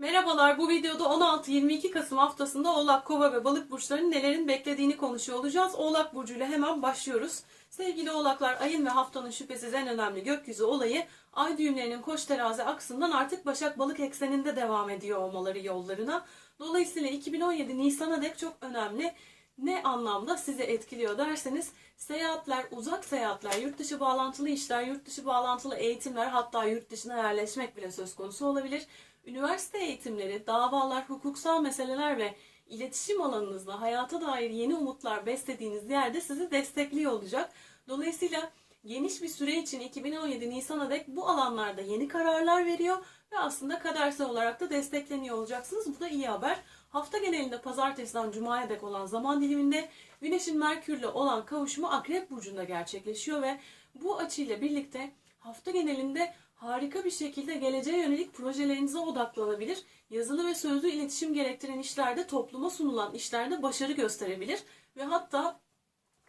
Merhabalar, bu videoda 16-22 Kasım haftasında Oğlak, Kova ve Balık burçlarının nelerin beklediğini konuşuyor olacağız. Oğlak burcuyla hemen başlıyoruz. Sevgili Oğlaklar, ayın ve haftanın şüphesiz en önemli gökyüzü olayı ay düğümlerinin koç terazi aksından artık Başak Balık ekseninde devam ediyor olmaları yollarına. Dolayısıyla 2017 Nisan'a dek çok önemli. Ne anlamda sizi etkiliyor derseniz seyahatler, uzak seyahatler, yurt dışı bağlantılı işler, yurt dışı bağlantılı eğitimler hatta yurt dışına yerleşmek bile söz konusu olabilir. Üniversite eğitimleri, davalar, hukuksal meseleler ve iletişim alanınızda hayata dair yeni umutlar beslediğiniz yerde sizi destekliyor olacak. Dolayısıyla geniş bir süre için 2017 Nisan'a dek bu alanlarda yeni kararlar veriyor ve aslında kadersel olarak da destekleniyor olacaksınız. Bu da iyi haber. Hafta genelinde pazartesiden cumaya dek olan zaman diliminde Güneş'in Merkür'le olan kavuşumu Akrep Burcu'nda gerçekleşiyor ve bu açıyla birlikte hafta genelinde harika bir şekilde geleceğe yönelik projelerinize odaklanabilir. Yazılı ve sözlü iletişim gerektiren işlerde topluma sunulan işlerde başarı gösterebilir ve hatta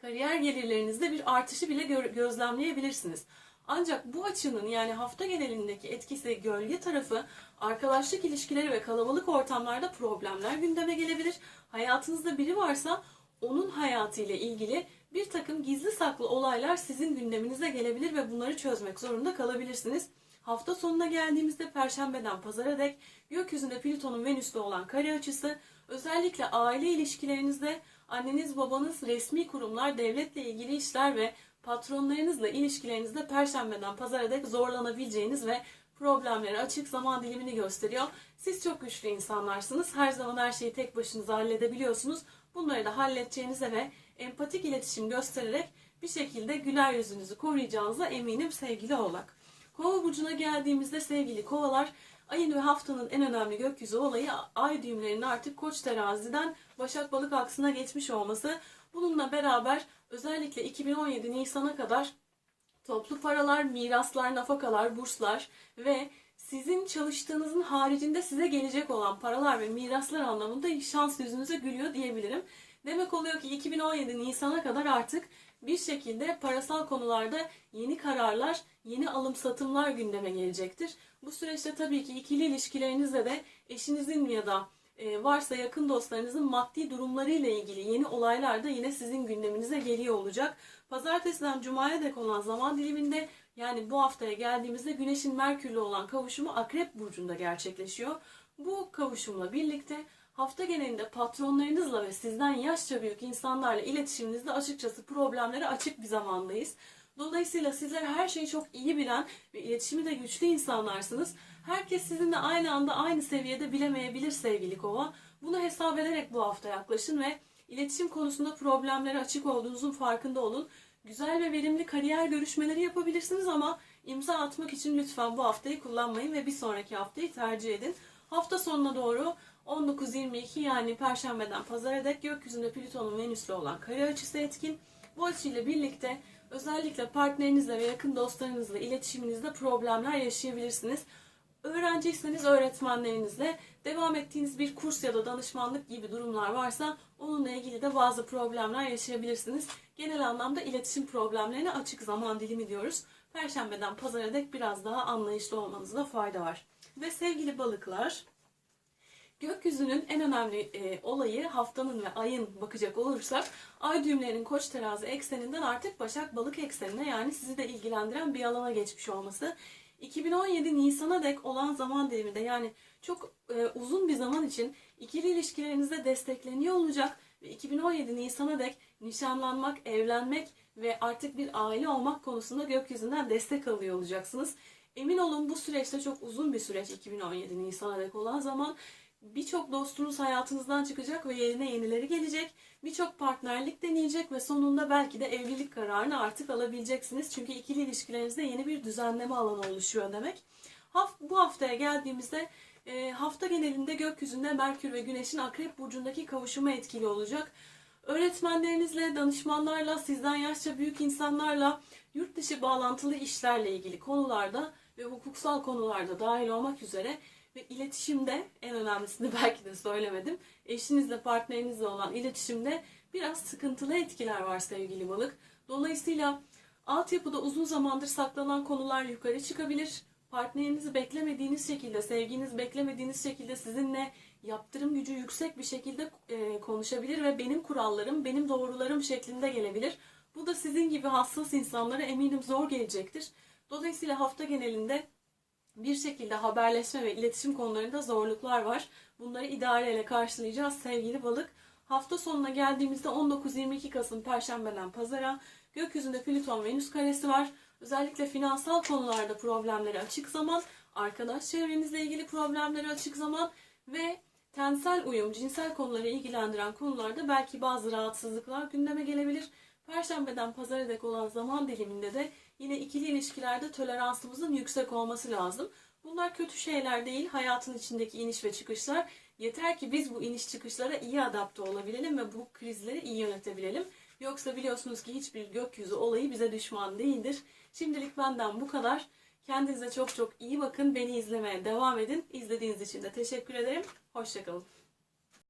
kariyer gelirlerinizde bir artışı bile gö- gözlemleyebilirsiniz. Ancak bu açının yani hafta genelindeki etkisi gölge tarafı arkadaşlık ilişkileri ve kalabalık ortamlarda problemler gündeme gelebilir. Hayatınızda biri varsa onun hayatıyla ilgili bir takım gizli saklı olaylar sizin gündeminize gelebilir ve bunları çözmek zorunda kalabilirsiniz. Hafta sonuna geldiğimizde Perşembeden Pazara dek gökyüzünde Plüton'un Venüs'le olan kare açısı özellikle aile ilişkilerinizde anneniz babanız resmi kurumlar devletle ilgili işler ve patronlarınızla ilişkilerinizde Perşembeden Pazara dek zorlanabileceğiniz ve problemleri açık zaman dilimini gösteriyor. Siz çok güçlü insanlarsınız. Her zaman her şeyi tek başınıza halledebiliyorsunuz. Bunları da halledeceğinize ve empatik iletişim göstererek bir şekilde güler yüzünüzü koruyacağınıza eminim sevgili oğlak. Kova burcuna geldiğimizde sevgili kovalar ayın ve haftanın en önemli gökyüzü olayı ay düğümlerinin artık koç teraziden başak balık aksına geçmiş olması. Bununla beraber özellikle 2017 Nisan'a kadar toplu paralar, miraslar, nafakalar, burslar ve sizin çalıştığınızın haricinde size gelecek olan paralar ve miraslar anlamında şans yüzünüze gülüyor diyebilirim. Demek oluyor ki 2017 Nisan'a kadar artık bir şekilde parasal konularda yeni kararlar, yeni alım satımlar gündeme gelecektir. Bu süreçte tabii ki ikili ilişkilerinizde de eşinizin ya da e, varsa yakın dostlarınızın maddi durumlarıyla ilgili yeni olaylar da yine sizin gündeminize geliyor olacak. Pazartesiden Cuma'ya dek olan zaman diliminde yani bu haftaya geldiğimizde Güneş'in Merkür'le olan kavuşumu Akrep Burcu'nda gerçekleşiyor. Bu kavuşumla birlikte hafta genelinde patronlarınızla ve sizden yaşça büyük insanlarla iletişiminizde açıkçası problemlere açık bir zamandayız. Dolayısıyla sizler her şeyi çok iyi bilen ve iletişimi de güçlü insanlarsınız. Herkes sizinle aynı anda aynı seviyede bilemeyebilir sevgili kova. Bunu hesap ederek bu hafta yaklaşın ve iletişim konusunda problemlere açık olduğunuzun farkında olun. Güzel ve verimli kariyer görüşmeleri yapabilirsiniz ama imza atmak için lütfen bu haftayı kullanmayın ve bir sonraki haftayı tercih edin. Hafta sonuna doğru 19-22 yani Perşembeden Pazara dek gökyüzünde Plüton'un Venüs'le olan kare açısı etkin. Bu açıyla birlikte özellikle partnerinizle ve yakın dostlarınızla iletişiminizde problemler yaşayabilirsiniz. Öğrenciyseniz öğretmenlerinizle devam ettiğiniz bir kurs ya da danışmanlık gibi durumlar varsa onunla ilgili de bazı problemler yaşayabilirsiniz. Genel anlamda iletişim problemlerine açık zaman dilimi diyoruz. Perşembeden pazara dek biraz daha anlayışlı olmanızda fayda var. Ve sevgili balıklar, Gökyüzünün en önemli e, olayı haftanın ve ayın bakacak olursak ay düğümlerinin koç terazi ekseninden artık başak balık eksenine yani sizi de ilgilendiren bir alana geçmiş olması. 2017 Nisan'a dek olan zaman diliminde yani çok e, uzun bir zaman için ikili ilişkilerinizde destekleniyor olacak ve 2017 Nisan'a dek nişanlanmak, evlenmek ve artık bir aile olmak konusunda gökyüzünden destek alıyor olacaksınız. Emin olun bu süreçte çok uzun bir süreç 2017 Nisan'a dek olan zaman birçok dostunuz hayatınızdan çıkacak ve yerine yenileri gelecek. Birçok partnerlik deneyecek ve sonunda belki de evlilik kararını artık alabileceksiniz. Çünkü ikili ilişkilerinizde yeni bir düzenleme alanı oluşuyor demek. Bu haftaya geldiğimizde e, hafta genelinde gökyüzünde Merkür ve Güneş'in Akrep Burcu'ndaki kavuşumu etkili olacak. Öğretmenlerinizle, danışmanlarla, sizden yaşça büyük insanlarla, yurt dışı bağlantılı işlerle ilgili konularda ve hukuksal konularda dahil olmak üzere ve iletişimde en önemlisini belki de söylemedim. Eşinizle, partnerinizle olan iletişimde biraz sıkıntılı etkiler var sevgili balık. Dolayısıyla altyapıda uzun zamandır saklanan konular yukarı çıkabilir. partnerinizi beklemediğiniz şekilde, sevginiz beklemediğiniz şekilde sizinle yaptırım gücü yüksek bir şekilde e, konuşabilir ve benim kurallarım, benim doğrularım şeklinde gelebilir. Bu da sizin gibi hassas insanlara eminim zor gelecektir. Dolayısıyla hafta genelinde bir şekilde haberleşme ve iletişim konularında zorluklar var. Bunları idareyle karşılayacağız sevgili balık. Hafta sonuna geldiğimizde 19-22 Kasım Perşembeden Pazara gökyüzünde Plüton Venüs karesi var. Özellikle finansal konularda problemleri açık zaman, arkadaş çevrenizle ilgili problemleri açık zaman ve tensel uyum, cinsel konuları ilgilendiren konularda belki bazı rahatsızlıklar gündeme gelebilir. Perşembeden pazara dek olan zaman diliminde de yine ikili ilişkilerde toleransımızın yüksek olması lazım. Bunlar kötü şeyler değil, hayatın içindeki iniş ve çıkışlar. Yeter ki biz bu iniş çıkışlara iyi adapte olabilelim ve bu krizleri iyi yönetebilelim. Yoksa biliyorsunuz ki hiçbir gökyüzü olayı bize düşman değildir. Şimdilik benden bu kadar. Kendinize çok çok iyi bakın. Beni izlemeye devam edin. İzlediğiniz için de teşekkür ederim. Hoşçakalın.